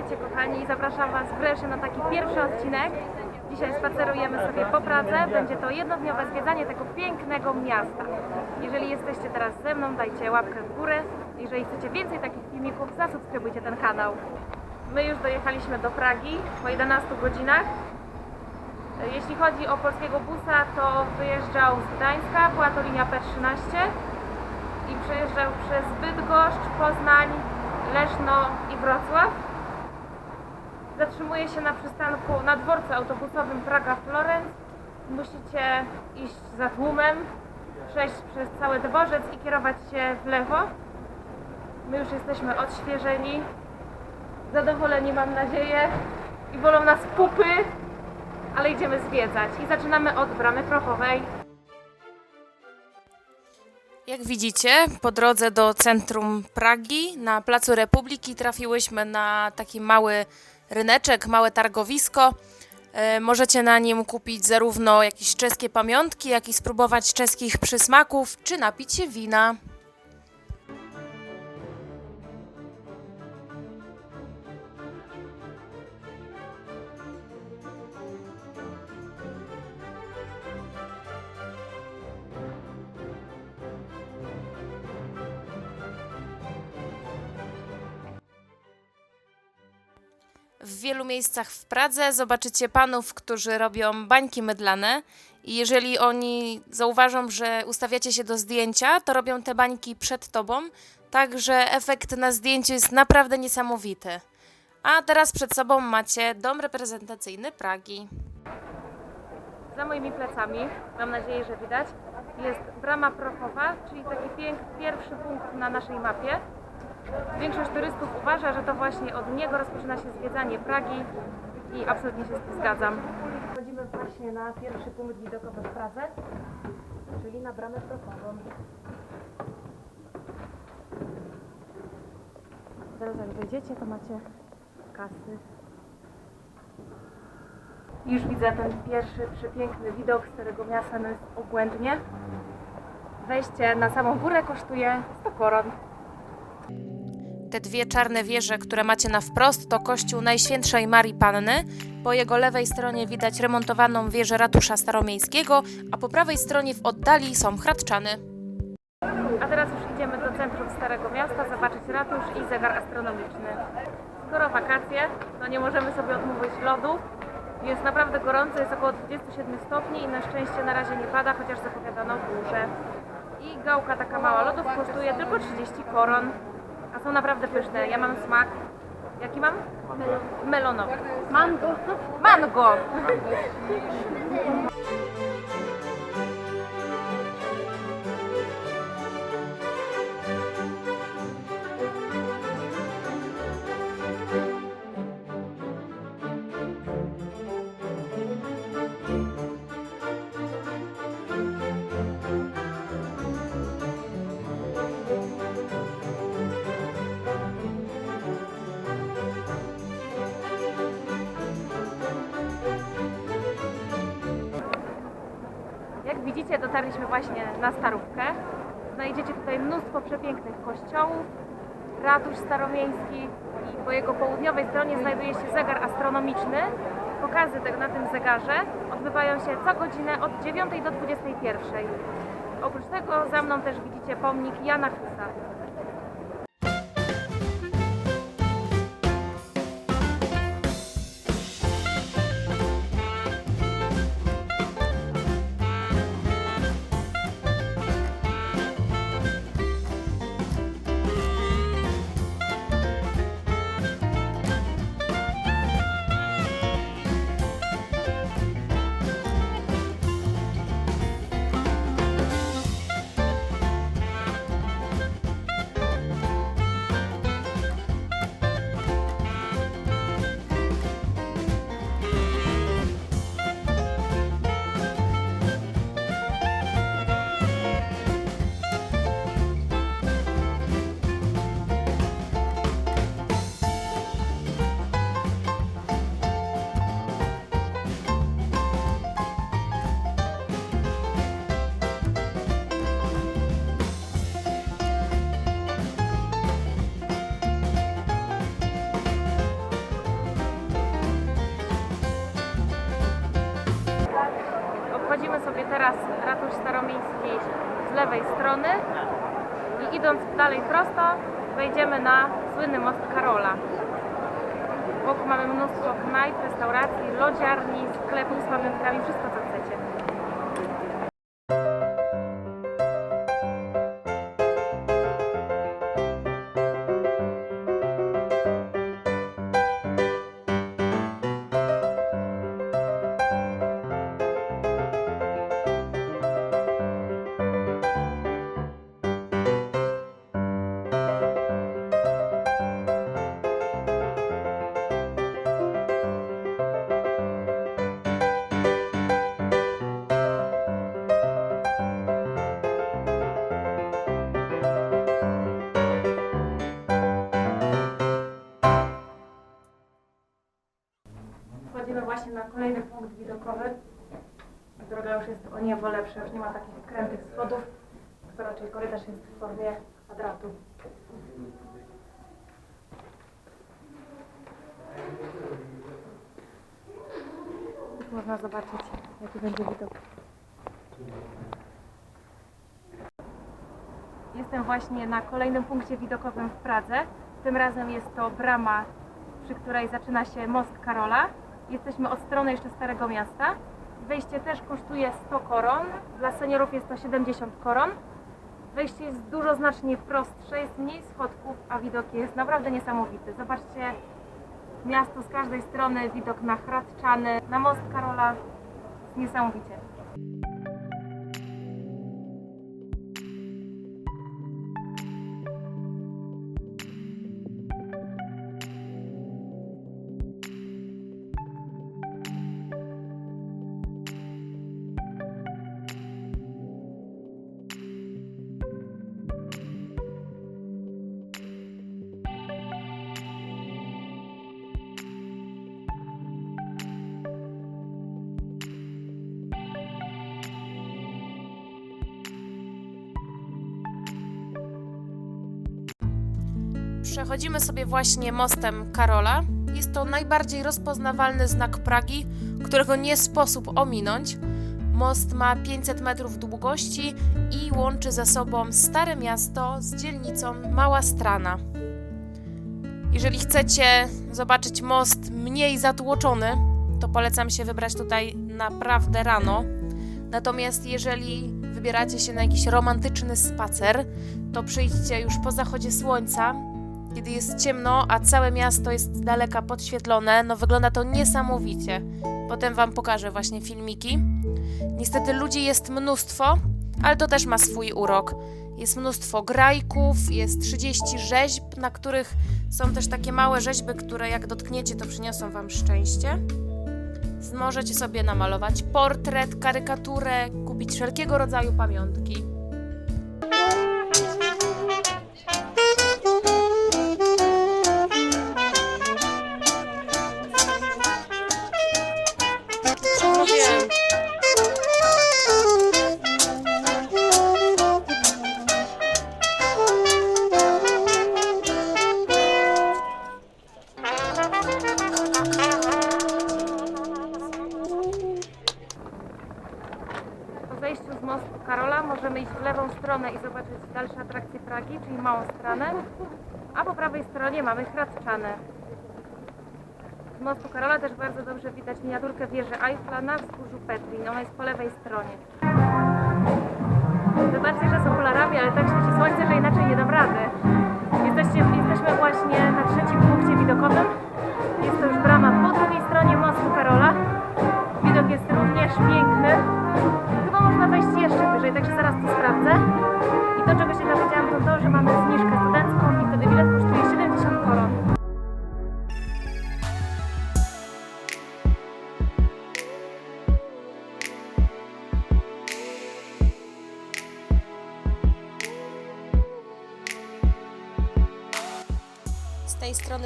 Witajcie kochani, zapraszam Was wreszcie na taki pierwszy odcinek. Dzisiaj spacerujemy sobie po Pradze. Będzie to jednodniowe zwiedzanie tego pięknego miasta. Jeżeli jesteście teraz ze mną, dajcie łapkę w górę. Jeżeli chcecie więcej takich filmików, zasubskrybujcie ten kanał. My już dojechaliśmy do Pragi po 11 godzinach. Jeśli chodzi o polskiego busa, to wyjeżdżał z Gdańska, była to linia P13 i przejeżdżał przez Bydgoszcz, Poznań, Leszno i Wrocław. Zatrzymuje się na przystanku na dworcu autobusowym Praga-Florenc. Musicie iść za tłumem, przejść przez cały dworzec i kierować się w lewo. My już jesteśmy odświeżeni, zadowoleni mam nadzieję i bolą nas pupy, ale idziemy zwiedzać i zaczynamy od bramy prochowej. Jak widzicie, po drodze do centrum Pragi na Placu Republiki trafiłyśmy na taki mały ryneczek, małe targowisko. E, Możecie na nim kupić zarówno jakieś czeskie pamiątki, jak i spróbować czeskich przysmaków, czy napić się wina. W wielu miejscach w Pradze zobaczycie panów, którzy robią bańki mydlane i jeżeli oni zauważą, że ustawiacie się do zdjęcia, to robią te bańki przed tobą, także efekt na zdjęciu jest naprawdę niesamowity. A teraz przed sobą macie dom reprezentacyjny Pragi. Za moimi plecami, mam nadzieję, że widać, jest brama prochowa, czyli taki pierwszy punkt na naszej mapie. Większość turystów uważa, że to właśnie od niego rozpoczyna się zwiedzanie Pragi i absolutnie się z tym zgadzam. Wchodzimy właśnie na pierwszy punkt widokowy w Pradze, czyli na bramę prochową. Zaraz jak wejdziecie, to macie kasy. Już widzę ten pierwszy przepiękny widok z którego miasta no jest obłędnie. Wejście na samą górę kosztuje 100 koron. Te dwie czarne wieże, które macie na wprost, to kościół Najświętszej Marii Panny. Po jego lewej stronie widać remontowaną wieżę ratusza staromiejskiego, a po prawej stronie w oddali są Hradczany. A teraz już idziemy do centrum Starego Miasta zobaczyć ratusz i zegar astronomiczny. Skoro wakacje, to nie możemy sobie odmówić lodu. Jest naprawdę gorąco, jest około 27 stopni i na szczęście na razie nie pada, chociaż zapowiadano burzę. I gałka taka mała lodów kosztuje tylko 30 koron. A są naprawdę pyszne. Ja mam smak. Jaki mam? Melonowy. Mango. Mango! Przepięknych kościołów, ratusz staromiejski i po jego południowej stronie znajduje się zegar astronomiczny. Pokazy tego na tym zegarze odbywają się co godzinę od 9 do 21. Oprócz tego za mną też widzicie pomnik Jana Husa. Ratusz staromiejski z lewej strony i idąc dalej prosto wejdziemy na słynny most Karola. Wokół mamy mnóstwo knajp, restauracji, lodziarni, sklepów z pamiątkami, wszystko kolejny punkt widokowy. Droga już jest o niebo lepsza, już nie ma takich krętych schodów, tylko raczej korytarz jest w formie kwadratu. Można zobaczyć, jaki będzie widok. Jestem właśnie na kolejnym punkcie widokowym w Pradze. Tym razem jest to brama, przy której zaczyna się most Karola. Jesteśmy od strony jeszcze Starego Miasta. Wejście też kosztuje 100 koron. Dla seniorów jest to 70 koron. Wejście jest dużo znacznie prostsze, jest mniej schodków, a widok jest naprawdę niesamowity. Zobaczcie miasto z każdej strony, widok na Hradczany, na most Karola. Niesamowicie. Przechodzimy sobie właśnie mostem Karola. Jest to najbardziej rozpoznawalny znak Pragi, którego nie sposób ominąć. Most ma 500 metrów długości i łączy ze sobą Stare Miasto z dzielnicą Mała Strana. Jeżeli chcecie zobaczyć most mniej zatłoczony, to polecam się wybrać tutaj naprawdę rano. Natomiast jeżeli wybieracie się na jakiś romantyczny spacer, to przyjdźcie już po zachodzie słońca, kiedy jest ciemno, a całe miasto jest z daleka podświetlone. No wygląda to niesamowicie. Potem Wam pokażę właśnie filmiki. Niestety ludzi jest mnóstwo, ale to też ma swój urok. Jest mnóstwo grajków, jest 30 rzeźb, na których są też takie małe rzeźby, które jak dotkniecie, to przyniosą Wam szczęście. Możecie sobie namalować portret, karykaturę, kupić wszelkiego rodzaju pamiątki. Czyli Małą Stranę, a po prawej stronie mamy Hradczanę. Z mostu Karola też bardzo dobrze widać miniaturkę wieży Eiffla na wzgórzu Petrin. Ona jest po lewej stronie.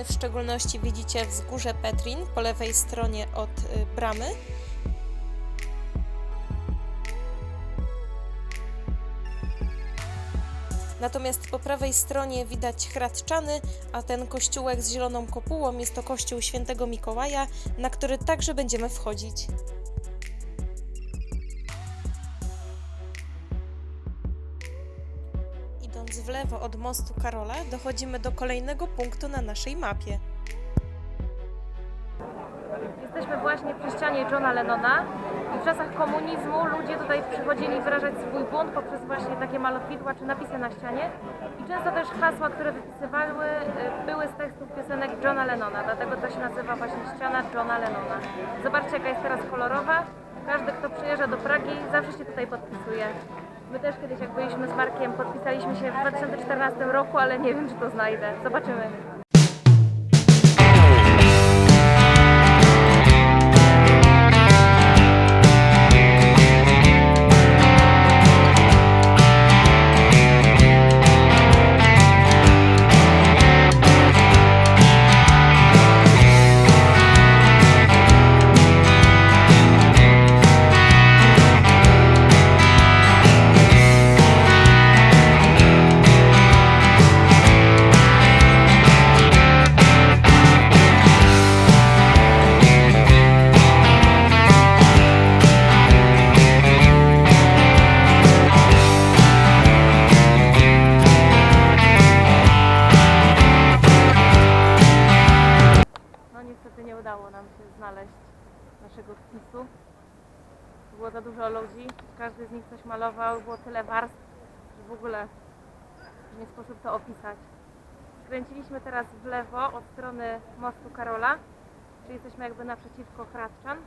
W szczególności widzicie wzgórze Petrin po lewej stronie od y, bramy. Natomiast po prawej stronie widać Hradczany, a ten kościółek z zieloną kopułą jest to kościół świętego Mikołaja, na który także będziemy wchodzić. Od mostu Karola dochodzimy do kolejnego punktu na naszej mapie. Jesteśmy właśnie przy ścianie Johna Lennona i w czasach komunizmu ludzie tutaj przychodzili wyrażać swój bunt poprzez właśnie takie malowidła czy napisy na ścianie i często też hasła, które wypisywały y, były z tekstów piosenek Johna Lennona, dlatego to się nazywa właśnie ściana Johna Lennona. Zobaczcie jaka jest teraz kolorowa, każdy kto przyjeżdża do Pragi zawsze się tutaj podpisuje. My też kiedyś jak byliśmy z Markiem podpisaliśmy się w 2014 roku, ale nie wiem czy to znajdę. Zobaczymy. Było za dużo ludzi, każdy z nich coś malował, było tyle warstw, że w ogóle nie sposób to opisać. Skręciliśmy teraz w lewo od strony mostu Karola, czyli jesteśmy jakby naprzeciwko Hradczan.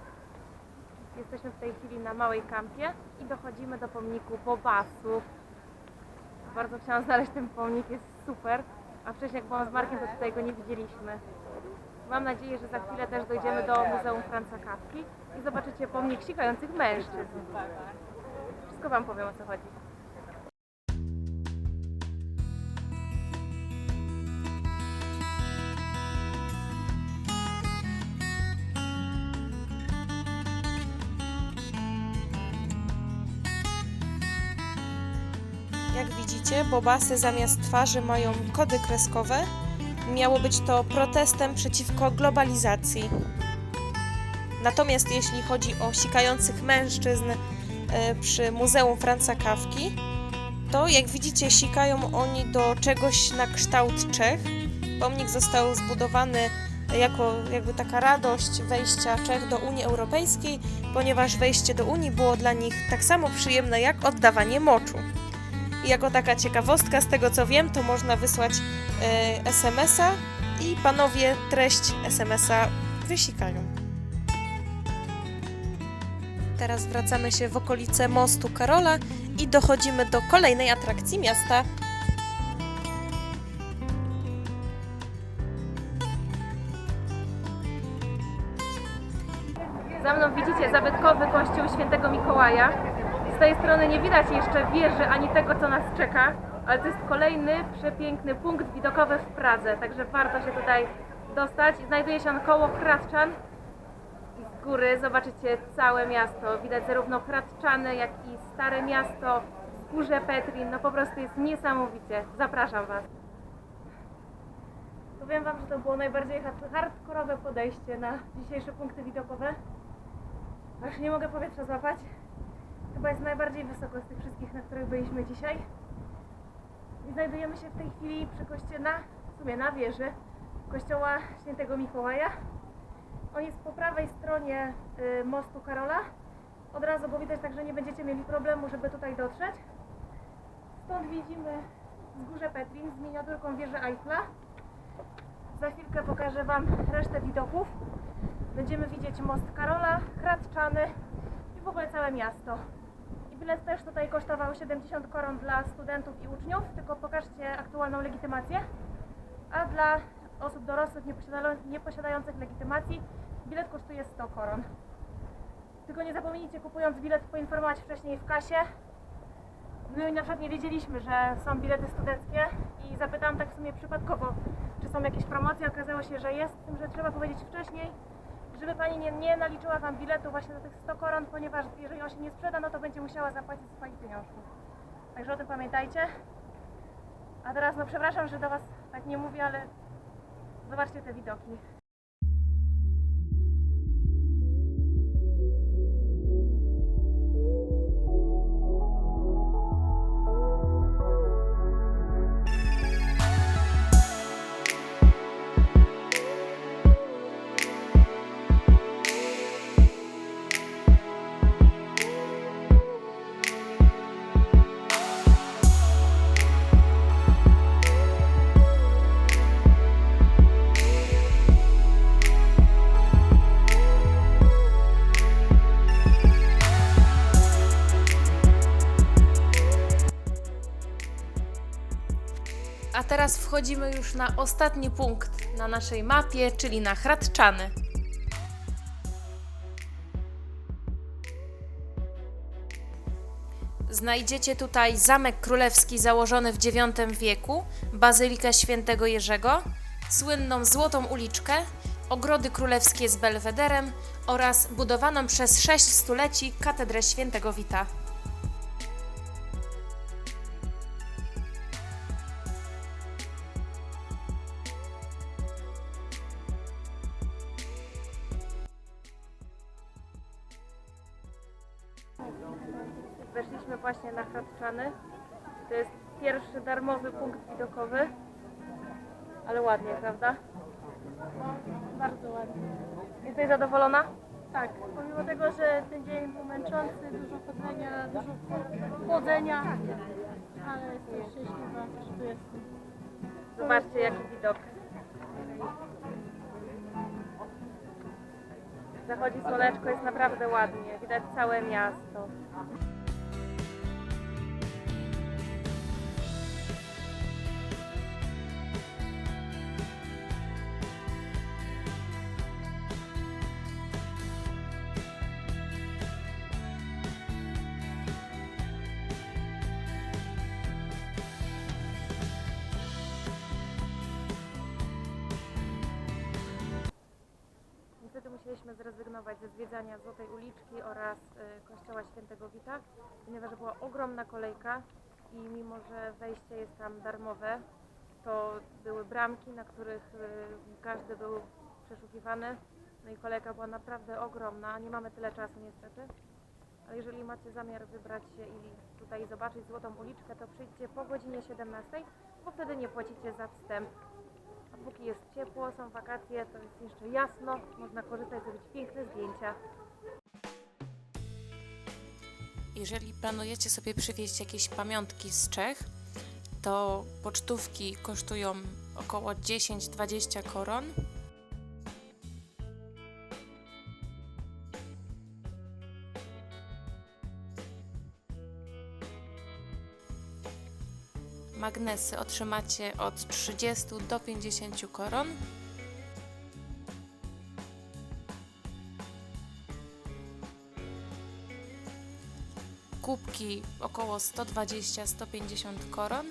Jesteśmy w tej chwili na małej kampie i dochodzimy do pomniku Bobasów. Bardzo chciałam znaleźć ten pomnik, jest super, a wcześniej jak byłam z Markiem, to tutaj go nie widzieliśmy. Mam nadzieję, że za chwilę też dojdziemy do Muzeum Franca Kawki i zobaczycie pomnik sikających mężczyzn. Wszystko Wam powiem o co chodzi. Jak widzicie, bobasy zamiast twarzy mają kody kreskowe. Miało być to protestem przeciwko globalizacji. Natomiast jeśli chodzi o sikających mężczyzn e, przy Muzeum Franca Kawki, to jak widzicie sikają oni do czegoś na kształt Czech. Pomnik został zbudowany jako jakby taka radość wejścia Czech do Unii Europejskiej, ponieważ wejście do Unii było dla nich tak samo przyjemne jak oddawanie moczu. I jako taka ciekawostka, z tego co wiem, to można wysłać e, SMS-a i panowie treść SMS-a wysikają. Teraz wracamy się w okolice mostu Karola i dochodzimy do kolejnej atrakcji miasta. Za mną widzicie zabytkowy kościół świętego Mikołaja. Z tej strony nie widać jeszcze wieży ani tego, co nas czeka, ale to jest kolejny przepiękny punkt widokowy w Pradze, także warto się tutaj dostać. Znajduje się on koło Hradczan z góry zobaczycie całe miasto. Widać zarówno Hradczany, jak i Stare Miasto, Wzgórze Petrin. No po prostu jest niesamowicie. Zapraszam Was. Powiem Wam, że to było najbardziej hard- hardkorowe podejście na dzisiejsze punkty widokowe. Aż nie mogę powietrza złapać. Chyba jest najbardziej wysoko z tych wszystkich, na których byliśmy dzisiaj. I znajdujemy się w tej chwili przy kościele, na, w sumie na wieży kościoła świętego Mikołaja. On jest po prawej stronie y, mostu Karola. Od razu go widać, także nie będziecie mieli problemu, żeby tutaj dotrzeć. Stąd widzimy wzgórze Petrin z miniaturką wieży Eiffla. Za chwilkę pokażę Wam resztę widoków. Będziemy widzieć most Karola, Hradczany i w ogóle całe miasto. Bilet też tutaj kosztował 70 koron dla studentów i uczniów, tylko pokażcie aktualną legitymację. A dla osób dorosłych nieposiada- nieposiadających legitymacji bilet kosztuje 100 koron. Tylko nie zapomnijcie kupując bilet poinformować wcześniej w kasie. My na przykład nie wiedzieliśmy, że są bilety studenckie i zapytałam tak w sumie przypadkowo, czy są jakieś promocje. Okazało się, że jest, tym, że trzeba powiedzieć wcześniej, żeby pani nie, nie naliczyła wam biletu właśnie za tych 100 koron, ponieważ jeżeli on się nie sprzeda, no to będzie musiała zapłacić swoich pieniążków. Także o tym pamiętajcie. A teraz, no przepraszam, że do was tak nie mówię, ale zobaczcie te widoki. Teraz wchodzimy już na ostatni punkt na naszej mapie, czyli na Hradczany. Znajdziecie tutaj zamek królewski założony w IX wieku, bazylikę świętego Jerzego, słynną Złotą Uliczkę, ogrody królewskie z belwederem oraz budowaną przez sześć stuleci katedrę świętego Wita. Męczący, dużo chodzenia, dużo chłodzenia, ale jestem szczęśliwa, że tu jestem. Zobaczcie jaki widok. Zachodzi słoneczko, jest naprawdę ładnie. Widać całe miasto. Ponieważ była ogromna kolejka i mimo, że wejście jest tam darmowe, to były bramki, na których y, każdy był przeszukiwany. No i kolejka była naprawdę ogromna. Nie mamy tyle czasu niestety. Ale jeżeli macie zamiar wybrać się i tutaj zobaczyć Złotą Uliczkę, to przyjdźcie po godzinie 17, bo wtedy nie płacicie za wstęp. A póki jest ciepło, są wakacje, to jest jeszcze jasno, można korzystać, zrobić piękne zdjęcia. Jeżeli planujecie sobie przywieźć jakieś pamiątki z Czech, to pocztówki kosztują około 10-20 koron. Magnesy otrzymacie od 30 do 50 koron. Kubki około 120-150 koron.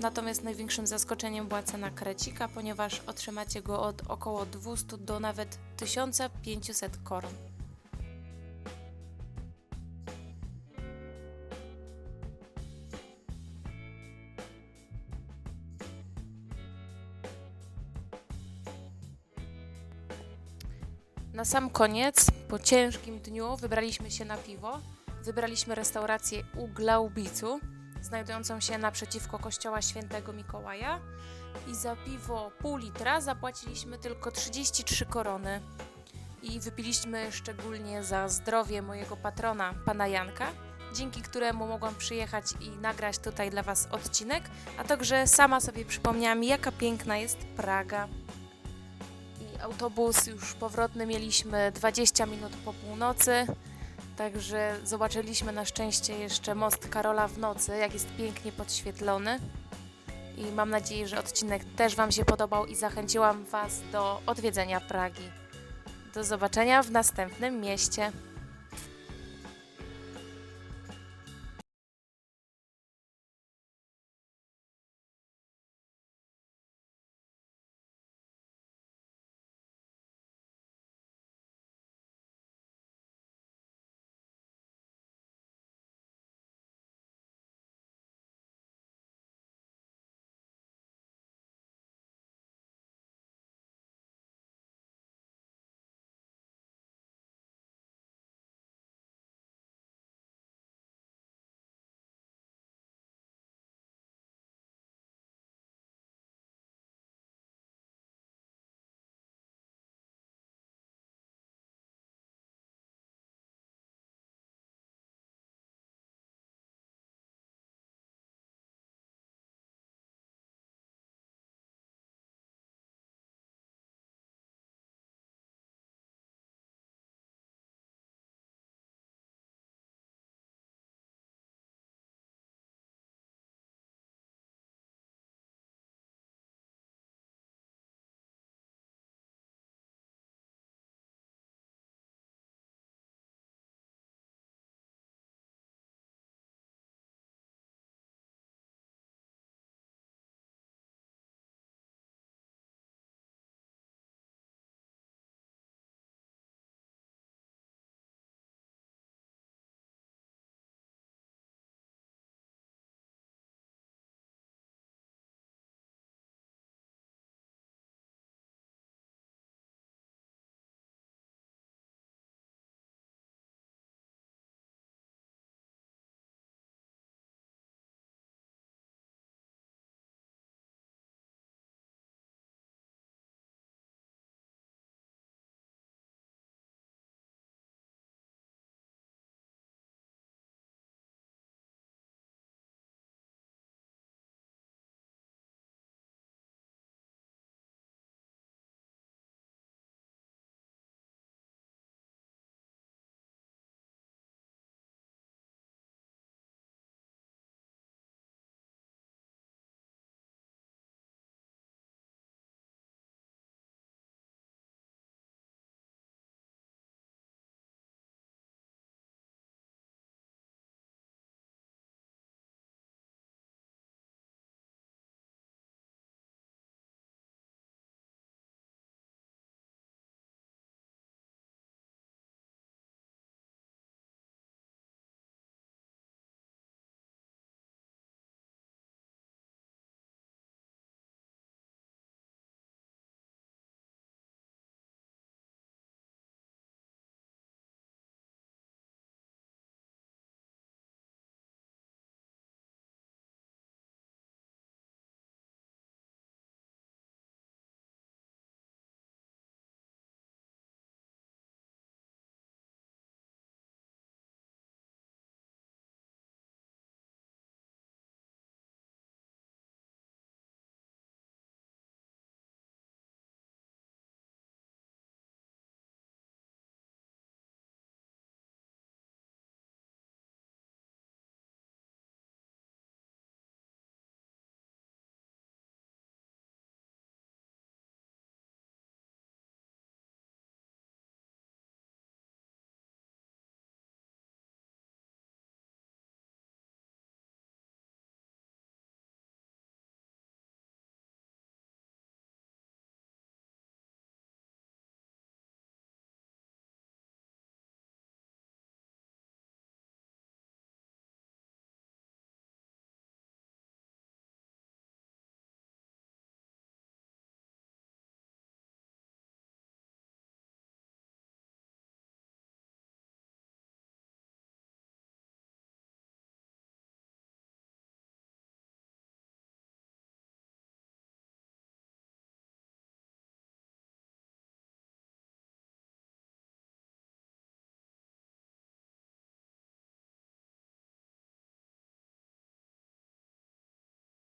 Natomiast największym zaskoczeniem była cena krecika, ponieważ otrzymacie go od około 200 do nawet 1500 koron. Sam koniec, po ciężkim dniu, wybraliśmy się na piwo. Wybraliśmy restaurację u Glaubicu, znajdującą się naprzeciwko kościoła świętego Mikołaja. I za piwo pół litra zapłaciliśmy tylko 33 korony. I wypiliśmy szczególnie za zdrowie mojego patrona, pana Janka, dzięki któremu mogłam przyjechać i nagrać tutaj dla Was odcinek, a także sama sobie przypomniałam, jaka piękna jest Praga autobus już powrotny mieliśmy 20 minut po północy. Także zobaczyliśmy na szczęście jeszcze most Karola w nocy, jak jest pięknie podświetlony. I mam nadzieję, że odcinek też Wam się podobał i zachęciłam Was do odwiedzenia Pragi. Do zobaczenia w następnym mieście.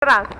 раз.